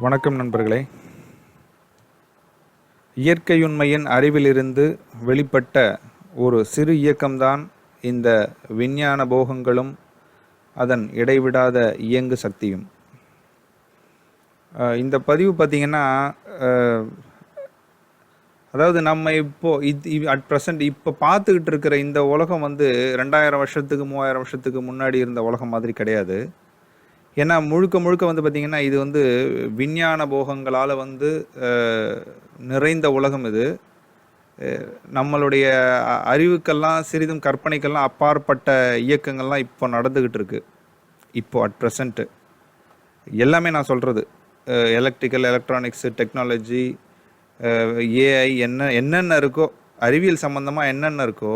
வணக்கம் நண்பர்களே. இயற்கையுண்மையின் அறிவிலிருந்து வெளிப்பட்ட ஒரு சிறு இயக்கம்தான் இந்த விஞ்ஞான போகங்களும் அதன் இடைவிடாத இயங்கு சக்தியும். அஹ் இந்த பதிவு பார்த்திங்கன்னா அஹ், அதாவது நம்ம இப்போ இது அட் ப்ரெசண்ட் இப்போ பார்த்துக்கிட்டு இருக்கிற இந்த உலகம் வந்து ரெண்டாயிரம் வருஷத்துக்கு மூவாயிரம் வருஷத்துக்கு முன்னாடி இருந்த உலகம் மாதிரி கிடையாது. ஏன்னா முழுக்க முழுக்க வந்து பார்த்திங்கன்னா இது வந்து விஞ்ஞான போகங்களால் வந்து நிறைந்த உலகம் இது. நம்மளுடைய அறிவுக்கெல்லாம் சிறிதும் கற்பனைக்கெல்லாம் அப்பாற்பட்ட இயக்கங்கள்லாம் இப்போ நடந்துக்கிட்டு இருக்கு இப்போ அட் ப்ரெசண்ட்டு எல்லாமே நான் சொல்கிறது எலக்ட்ரிக்கல் எலக்ட்ரானிக்ஸு டெக்னாலஜி ஏஐ என்ன என்னென்ன இருக்கோ அறிவியல் சம்மந்தமாக என்னென்ன இருக்கோ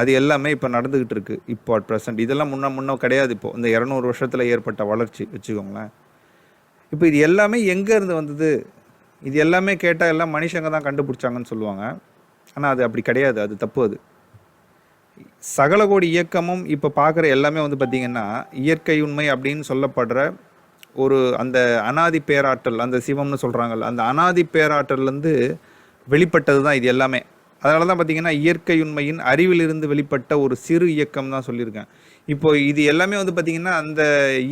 அது எல்லாமே இப்போ நடந்துக்கிட்டு இருக்கு. இப்போ அட் ப்ரெசன்ட் இதெல்லாம் முன்ன முன்ன கிடையாது இப்போ. இந்த இரநூறு வருஷத்தில் ஏற்பட்ட வளர்ச்சி வச்சுக்கோங்களேன். இப்போ இது எல்லாமே எங்கேருந்து வந்தது? இது எல்லாமே கேட்டால் எல்லாம் மனுஷங்க தான் கண்டுபிடிச்சாங்கன்னு சொல்லுவாங்க. ஆனால் அது அப்படி கிடையாது. அது தப்பு அது. சகல கோடி இயக்கமும் இப்போ பார்க்குற எல்லாமே வந்து பார்த்திங்கன்னா இயற்கை உண்மை அப்படின்னு சொல்லப்படுற ஒரு அந்த அனாதி பேராற்றல் அந்த சிவம்னு சொல்கிறாங்கல்ல அந்த அனாதி பேராற்றல்லேருந்து வெளிப்பட்டது தான் இது எல்லாமே. அதனால தான் பார்த்தீங்கன்னா இயற்கை உண்மையின் அறிவிலிருந்து வெளிப்பட்ட ஒரு சிறு இயக்கம் தான் சொல்லியிருக்கேன். இப்போ இது எல்லாமே வந்து பார்த்தீங்கன்னா அந்த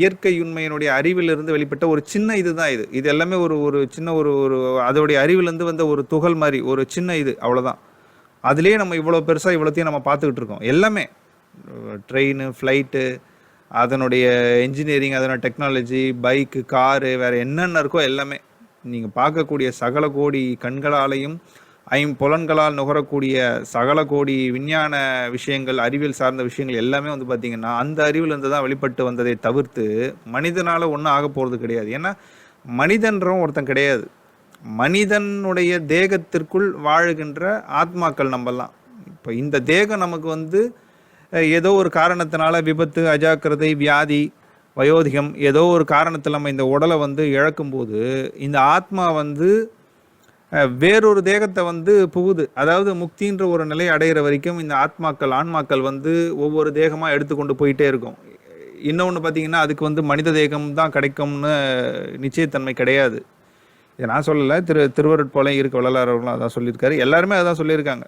இயற்கை உண்மையினுடைய அறிவிலிருந்து வெளிப்பட்ட ஒரு சின்ன இது தான் இது. இது எல்லாமே ஒரு ஒரு சின்ன ஒரு ஒரு அதோடைய அறிவிலேருந்து வந்த ஒரு துகள் மாதிரி ஒரு சின்ன இது அவ்வளோதான் அதுலேயே நம்ம இவ்வளோ பெருசாக இவ்வளோத்தையும் நம்ம பார்த்துக்கிட்டு இருக்கோம். எல்லாமே. ட்ரெயின் ஃப்ளைட்டு அதனுடைய இன்ஜினியரிங் அதனோட டெக்னாலஜி பைக்கு காரு வேறு என்னென்ன இருக்கோ எல்லாமே. நீங்கள் பார்க்கக்கூடிய சகல கோடி கண்களாலையும் ஐம்புலன்களால் நுகரக்கூடிய சகல கோடி விஞ்ஞான விஷயங்கள் அறிவியல் சார்ந்த விஷயங்கள் எல்லாமே வந்து பார்த்திங்கன்னா அந்த அறிவிலிருந்து தான் வெளிப்பட்டு வந்ததை தவிர்த்து மனிதனால் ஒன்றும் ஆக போகிறது கிடையாது. ஏன்னா மனிதன்றும் ஒருத்தன் கிடையாது. மனிதனுடைய தேகத்திற்குள் வாழுகின்ற ஆத்மாக்கள் நம்மெல்லாம். இப்போ இந்த தேகம் நமக்கு வந்து ஏதோ ஒரு காரணத்தினால விபத்து அஜாக்கிரதை வியாதி வயோதிகம் ஏதோ ஒரு காரணத்தில் நம்ம இந்த உடலை வந்து இழக்கும்போது இந்த ஆத்மா வந்து வேறொரு தேகத்தை வந்து புகுது. அதாவது முக்தின்ற ஒரு நிலை அடைகிற வரைக்கும் இந்த ஆத்மாக்கள் ஆன்மாக்கள் வந்து ஒவ்வொரு தேகமாக எடுத்துக்கொண்டு போயிட்டே இருக்கும். இன்னொன்று பார்த்தீங்கன்னா அதுக்கு வந்து மனித தேகம் தான் கிடைக்கும்னு நிச்சயத்தன்மை கிடையாது. இதை நான் சொல்லலை. திரு திருவருட்போல இருக்க வள்ளலாரர்களும் அதான் சொல்லியிருக்காரு. எல்லாருமே அதான் சொல்லியிருக்காங்க.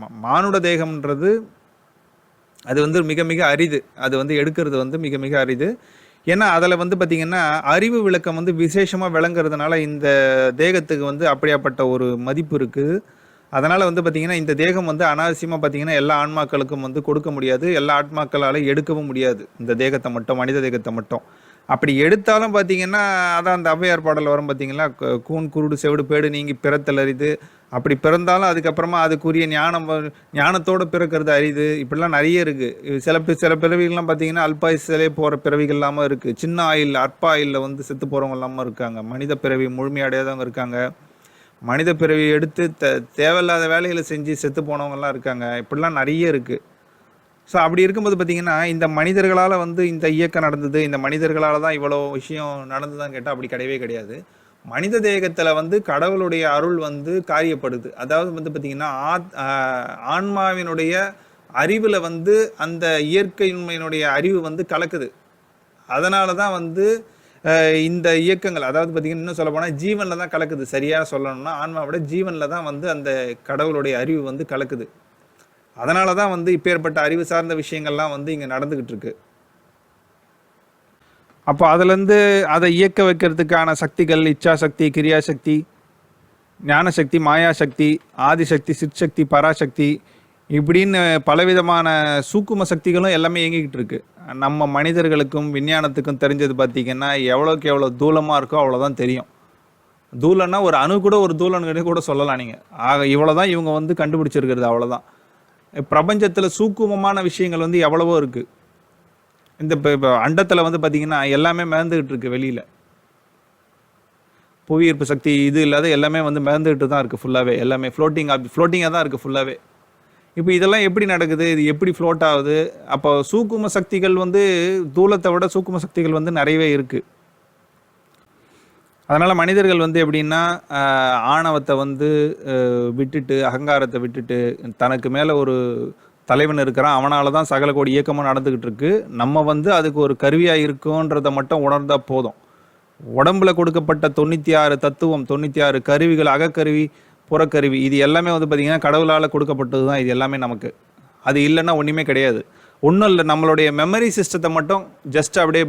மா- மானுட தேகம்ன்றது அது வந்து மிக மிக அரிது. அது வந்து எடுக்கிறது வந்து மிக மிக அரிது. ஏன்னா அதில் வந்து பார்த்திங்கன்னா அறிவு விளக்கம் வந்து விசேஷமாக விளங்குறதுனால இந்த தேகத்துக்கு வந்து அப்படியாப்பட்ட ஒரு மதிப்பு இருக்குது அதனால் வந்து பார்த்திங்கன்னா இந்த தேகம் வந்து அனாவசியமாக பார்த்திங்கன்னா எல்லா ஆன்மாக்களுக்கும் வந்து கொடுக்க முடியாது. எல்லா ஆன்மாக்களால் எடுக்கவும் முடியாது. இந்த தேகத்தை மட்டும் மனித தேகத்தை மட்டும். அப்படி எடுத்தாலும் பார்த்தீங்கன்னா அதான் அந்த ஔவையார் பாடல் வரும் பார்த்தீங்களா கூன் குருடு செவிடு பேடு நீங்கி பிறத்தல் அரிது. அப்படி பிறந்தாலும் அதுக்கப்புறமா அதுக்குரிய ஞானம் ஞானத்தோடு ஞானத்தோட பிறக்கிறது அரிது. இப்படிலாம் நிறைய இருக்குது சில சில பிறவிகள்லாம் பார்த்தீங்கன்னா அல்பாயுசிலே போகிற பிறவிகள் இல்லாமல் இருக்குது சின்ன ஆயில் அற்ப ஆயிலில் வந்து செத்து போகிறவங்க இல்லாமல் இருக்காங்க. மனித பிறவி முழுமையடையாதவங்க இருக்காங்க. மனித பிறவி எடுத்து த தேவையில்லாத வேலைகளை செஞ்சு செத்து போனவங்கலாம் இருக்காங்க. இப்படிலாம் நிறைய இருக்குது ஸோ அப்படி இருக்கும்போது பார்த்திங்கன்னா இந்த மனிதர்களால் வந்து இந்த இயக்கம் நடந்தது இந்த மனிதர்களால் தான் இவ்வளோ விஷயம் நடந்ததுன்னு கேட்டால் அப்படி கிடையவே கிடையாது. மனித தேகத்தில் வந்து கடவுளுடைய அருள் வந்து காரியப்படுது. அதாவது வந்து பார்த்திங்கன்னா ஆத் ஆன்மாவினுடைய அறிவில் வந்து அந்த இயற்கையின்மையினுடைய அறிவு வந்து கலக்குது. அதனால தான் வந்து இந்த இயக்கங்கள் அதாவது பார்த்தீங்கன்னா இன்னும் சொல்ல போனால் ஜீவனில் தான் கலக்குது. சரியாக சொல்லணும்னா ஆன்மாவோட ஜீவனில் தான் வந்து அந்த கடவுளுடைய அறிவு வந்து கலக்குது. அதனால தான் வந்து இப்பேற்பட்ட அறிவு சார்ந்த விஷயங்கள்லாம் வந்து இங்கே நடந்துக்கிட்டு இருக்கு. அப்போ அதுலேருந்து அதை இயக்க வைக்கிறதுக்கான சக்திகள் இச்சாசக்தி கிரியாசக்தி ஞானசக்தி மாயாசக்தி ஆதிசக்தி சிற்சக்தி பராசக்தி இப்படின்னு பலவிதமான சூக்கும சக்திகளும் எல்லாமே இயங்கிக்கிட்டு இருக்கு. நம்ம மனிதர்களுக்கும் விஞ்ஞானத்துக்கும் தெரிஞ்சது பார்த்தீங்கன்னா எவ்வளோக்கு எவ்வளோ தூளமாக இருக்கோ அவ்வளோதான் தெரியும். தூளன்னா ஒரு அணு கூட ஒரு தூளன்னு கூட சொல்லலாம் நீங்கள் ஆக இவ்வளோ தான் இவங்க வந்து கண்டுபிடிச்சிருக்கிறது அவ்வளோதான் பிரபஞ்சத்தில் சூக்குமமான விஷயங்கள் வந்து எவ்வளவோ இருக்குது இந்த இப்போ இப்போ அண்டத்தில் வந்து பார்த்தீங்கன்னா எல்லாமே மிதந்துக்கிட்டு இருக்கு வெளியில். புவியீர்ப்பு சக்தி இது இல்லாத எல்லாமே வந்து மிதந்துக்கிட்டு தான் இருக்குது ஃபுல்லாகவே எல்லாமே ஃப்ளோட்டிங் ஃப்ளோட்டிங்காக தான் இருக்குது ஃபுல்லாகவே இப்போ இதெல்லாம் எப்படி நடக்குது? இது எப்படி ஃப்ளோட் ஆகுது? அப்போ சூக்கும சக்திகள் வந்து தூலத்தை விட சூக்கும சக்திகள் வந்து நிறையவே இருக்குது அதனால் மனிதர்கள் வந்து எப்படின்னா ஆணவத்தை வந்து விட்டுட்டு அகங்காரத்தை விட்டுட்டு தனக்கு மேலே ஒரு தலைவன் இருக்கிறான் அவனால தான் சகல கோடி இயக்கமாக நடந்துக்கிட்டு இருக்கு நம்ம வந்து அதுக்கு ஒரு கருவியாக இருக்கோன்றதை மட்டும் உணர்ந்தா போதும். உடம்புல கொடுக்கப்பட்ட தொண்ணூற்றி ஆறு தத்துவம் தொண்ணூற்றி ஆறு கருவிகள் அகக்கருவி புறக்கருவி இது எல்லாமே வந்து பார்த்திங்கன்னா கடவுளால் கொடுக்கப்பட்டது தான் இது எல்லாமே நமக்கு. அது இல்லைன்னா ஒன்றுமே கிடையாது. ஒன்றும் இல்லை நம்மளுடைய மெமரி சிஸ்டத்தை மட்டும் ஜஸ்ட் அப்படியே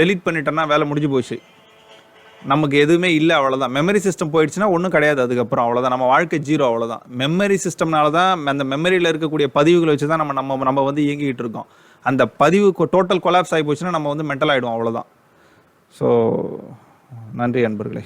டெலீட் பண்ணிட்டோன்னா வேலை முடிஞ்சு போச்சு. நமக்கு எதுவுமே இல்லை அவ்வளோதான் மெமரி சிஸ்டம் போயிடுச்சுன்னா ஒன்றும் கிடையாது அதுக்கப்புறம். அவ்வளோதான் நம்ம வாழ்க்கை ஜீரோ அவ்வளோதான் மெமரி சிஸ்டம்னால தான் அந்த மெமரியில் இருக்கக்கூடிய பதிவுகளை வச்சு தான் நம்ம நம்ம நம்ம வந்து இயங்கிக்கிட்டு இருக்கோம். அந்த பதிவு டோட்டல் கொலாப்ஸ் ஆகி போச்சுன்னா நம்ம வந்து மென்டல் ஆகிடும் அவ்வளோதான் ஸோ நன்றி அன்பர்களே.